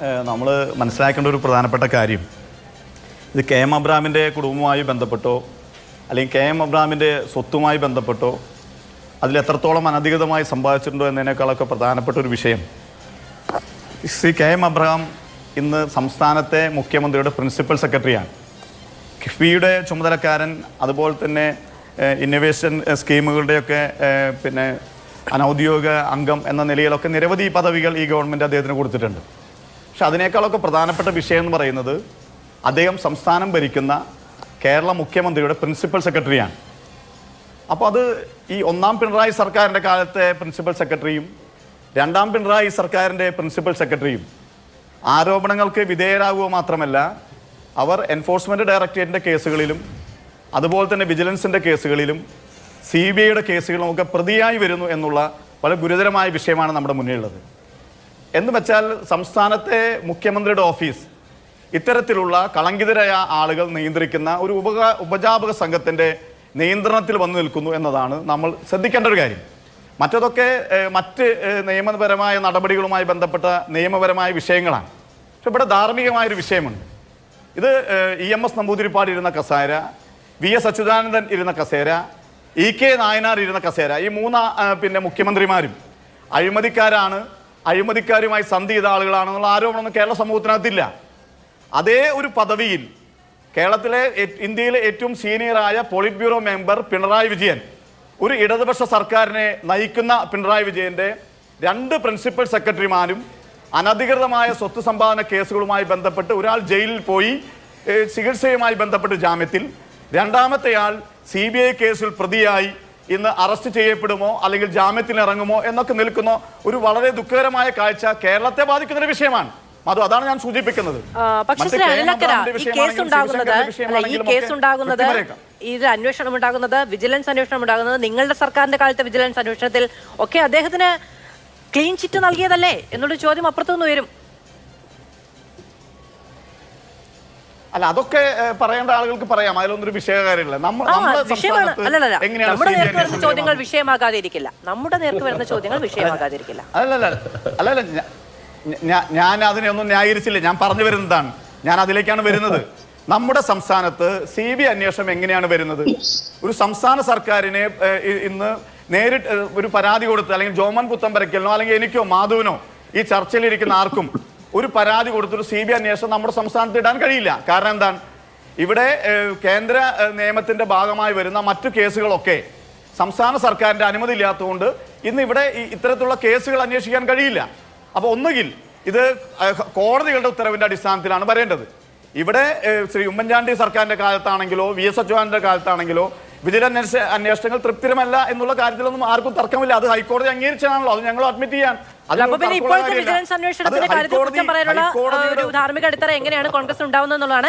നമ്മൾ മനസ്സിലാക്കേണ്ട ഒരു പ്രധാനപ്പെട്ട കാര്യം. ഇത് കെ എം അബ്രാമിന്റെ കുടുംബവുമായി ബന്ധപ്പെട്ടോ അല്ലെങ്കിൽ കെ എം അബ്രാമിന്റെ സ്വത്തുമായി ബന്ധപ്പെട്ടോ അതിൽ എത്രത്തോളം അനധികൃതമായി സമ്പാദിച്ചിട്ടുണ്ടോ എന്നതിനേക്കാളൊക്കെ പ്രധാനപ്പെട്ട ഒരു വിഷയം. ശ്രീ കെ എം അബ്രഹാം ഇന്ന് സംസ്ഥാനത്തെ മുഖ്യമന്ത്രിയുടെ പ്രിൻസിപ്പൽ സെക്രട്ടറിയാണ്. കിഫ്ബിയുടെ ചുമതലക്കാരൻ അതുപോലെ തന്നെ ഇന്നൊവേഷൻ സ്കീമുകളുടെയൊക്കെ പിന്നെ അനൗദ്യോഗിക അംഗം എന്ന നിലയിലൊക്കെ നിരവധി പദവികൾ ഈ ഗവൺമെന്റ് അദ്ദേഹത്തിന് കൊടുത്തിട്ടുണ്ട്. പക്ഷെ അതിനേക്കാളൊക്കെ പ്രധാനപ്പെട്ട വിഷയം എന്ന് പറയുന്നത് അദ്ദേഹം സംസ്ഥാനം ഭരിക്കുന്ന കേരള മുഖ്യമന്ത്രിയുടെ പ്രിൻസിപ്പൽ സെക്രട്ടറിയാണ്. അപ്പോൾ അത് ഈ ഒന്നാം പിണറായി സർക്കാരിന്റെ കാലത്തെ പ്രിൻസിപ്പൽ സെക്രട്ടറിയും രണ്ടാം പിണറായി സർക്കാരിന്റെ പ്രിൻസിപ്പൽ സെക്രട്ടറിയും ആരോപണങ്ങൾക്ക് വിധേയരാകുക മാത്രമല്ല അവർ എൻഫോഴ്സ്മെന്റ് ഡയറക്ടറേറ്റിന്റെ കേസുകളിലും അതുപോലെ തന്നെ വിജിലൻസിന്റെ കേസുകളിലും സി ബി ഐയുടെ കേസുകളിലും ഒക്കെ പ്രതിയായി വരുന്നു എന്നുള്ള വളരെ ഗുരുതരമായ വിഷയമാണ് നമ്മുടെ മുന്നിലുള്ളത്. എന്ന് വെച്ചാൽ സംസ്ഥാനത്തെ മുഖ്യമന്ത്രിയുടെ ഓഫീസ് ഇത്തരത്തിലുള്ള കളങ്കിതരായ ആളുകൾ നിയന്ത്രിക്കുന്ന ഒരു ഉപക ഉപജാപക സംഘത്തിന്റെ നിയന്ത്രണത്തിൽ വന്നു നിൽക്കുന്നു എന്നതാണ് നമ്മൾ ശ്രദ്ധിക്കേണ്ട ഒരു കാര്യം. മറ്റതൊക്കെ മറ്റ് നിയമപരമായ നടപടികളുമായി ബന്ധപ്പെട്ട നിയമപരമായ വിഷയങ്ങളാണ്. പക്ഷെ ഇവിടെ ധാർമ്മികമായൊരു വിഷയമുണ്ട്. ഇത് ഇ എം എസ് നമ്പൂതിരിപ്പാട് ഇരുന്ന കസേര വി എസ് അച്യുതാനന്ദൻ ഇരുന്ന കസേര ഇ കെ നായനാർ ഇരുന്ന കസേര ഈ മൂന്ന് പിന്നെ മുഖ്യമന്ത്രിമാരും അഴിമതിക്കാരാണ് അഴിമതിക്കാരുമായി സന്ധി ചെയ്ത ആളുകളാണെന്നുള്ള ആരോപണമൊന്നും കേരള സമൂഹത്തിനകത്തില്ല. അതേ ഒരു പദവിയിൽ കേരളത്തിലെ ഇന്ത്യയിലെ ഏറ്റവും സീനിയറായ polit bureau member Pinarayi Vijayan ഒരു ഇടതുപക്ഷ സർക്കാരിനെ നയിക്കുന്ന പിണറായി വിജയന്റെ രണ്ട് പ്രിൻസിപ്പൽ സെക്രട്ടറിമാരും അനധികൃതമായ സ്വത്ത് സമ്പാദന കേസുകളുമായി ബന്ധപ്പെട്ട് ഒരാൾ ജയിലിൽ പോയി ചികിത്സയുമായി ബന്ധപ്പെട്ട് ജാമ്യത്തിൽ രണ്ടാമത്തെയാൾ സി ബി ഐ കേസിൽ പ്രതിയായി ഇന്ന് അറസ്റ്റ് ചെയ്യപ്പെടുമോ അല്ലെങ്കിൽ ജാമ്യത്തിൽ ഇറങ്ങുമോ എന്നൊക്കെ നിൽക്കുന്ന ഒരു വളരെ ദുഃഖകരമായ കാഴ്ച കേരളത്തെ ബാധിക്കുന്ന ഒരു വിഷയമാണ്. മധു അതാണ് ഞാൻ സൂചിപ്പിക്കുന്നത്. ഇത് അന്വേഷണം ഉണ്ടാകുന്നത് വിജിലൻസ് അന്വേഷണം ഉണ്ടാകുന്നത് നിങ്ങളുടെ സർക്കാരിന്റെ കാലത്തെ വിജിലൻസ് അന്വേഷണത്തിൽ ഒക്കെ അദ്ദേഹത്തിന് ക്ലീൻ ചിറ്റ് നൽകിയതല്ലേ? എന്നുള്ള ചോദ്യം അപ്പുറത്തുനിന്ന് വരും അല്ല അതൊക്കെ പറയേണ്ട ആളുകൾക്ക് പറയാം. അതിലൊന്നൊരു വിഷയകാര്യമില്ല. നമ്മൾ നമ്മുടെ നേർക്ക് വരുന്ന ചോദ്യങ്ങൾ വിഷയമാകാതിരിക്കില്ല. നമ്മുടെ നേർക്ക് വരുന്ന ചോദ്യങ്ങൾ വിഷയമാകാതിരിക്കില്ല. അല്ലല്ല അല്ലല്ല ഞാൻ അതിനെ ഒന്നും ന്യായീകരിച്ചില്ല. ഞാൻ പറഞ്ഞു വരുന്നതാണ്. ഞാൻ അതിലേക്കാണ് വരുന്നത്. നമ്മുടെ സംസ്ഥാനത്ത് സി ബി അന്വേഷണം എങ്ങനെയാണ് വരുന്നത്? ഒരു സംസ്ഥാന സർക്കാരിനെ ഇന്ന് നേരിട്ട് ഒരു പരാതി കൊടുത്ത് അല്ലെങ്കിൽ ജോമൻ പുത്തമ്പരക്കലിനോ അല്ലെങ്കിൽ എനിക്കോ മാധുവിനോ ഈ ചർച്ചയിലിരിക്കുന്ന ആർക്കും ഒരു പരാതി കൊടുത്തൊരു സി ബി അന്വേഷണം നമ്മുടെ സംസ്ഥാനത്ത് ഇടാൻ കഴിയില്ല. കാരണം എന്താണ്? ഇവിടെ കേന്ദ്ര നിയമത്തിന്റെ ഭാഗമായി വരുന്ന മറ്റു കേസുകളൊക്കെ സംസ്ഥാന സർക്കാരിന്റെ അനുമതി ഇല്ലാത്തതുകൊണ്ട് ഇന്ന് ഇവിടെ ഇത്തരത്തിലുള്ള കേസുകൾ അന്വേഷിക്കാൻ കഴിയില്ല. അപ്പോൾ ഒന്നുകിൽ ഇത് കോടതികളുടെ ഉത്തരവിന്റെ അടിസ്ഥാനത്തിലാണ് വരേണ്ടത്. ഇവിടെ ശ്രീ ഉമ്മൻചാണ്ടി സർക്കാരിന്റെ കാലത്താണെങ്കിലോ വി എസ് അച്യുതാനന്റെ കാലത്താണെങ്കിലോ വിജിലൻസ് അന്വേഷണങ്ങൾ തൃപ്തിരമല്ല എന്നുള്ള കാര്യത്തിലൊന്നും ആർക്കും തർക്കമില്ല. അത് ഹൈക്കോടതി അംഗീകരിച്ചതാണല്ലോ. അത് ഞങ്ങൾ അഡ്മിറ്റ് ചെയ്യാൻ. ഇപ്പോഴത്തെ. വിജിലൻസ് അന്വേഷണത്തിന്റെ കാര്യത്തിൽ കുറ്റം പറയാനുള്ള ഒരു ധാർമ്മിക അടിത്തറ എങ്ങനെയാണ് കോൺഗ്രസ് ഉണ്ടാവുന്നത് എന്നുള്ളതാണ്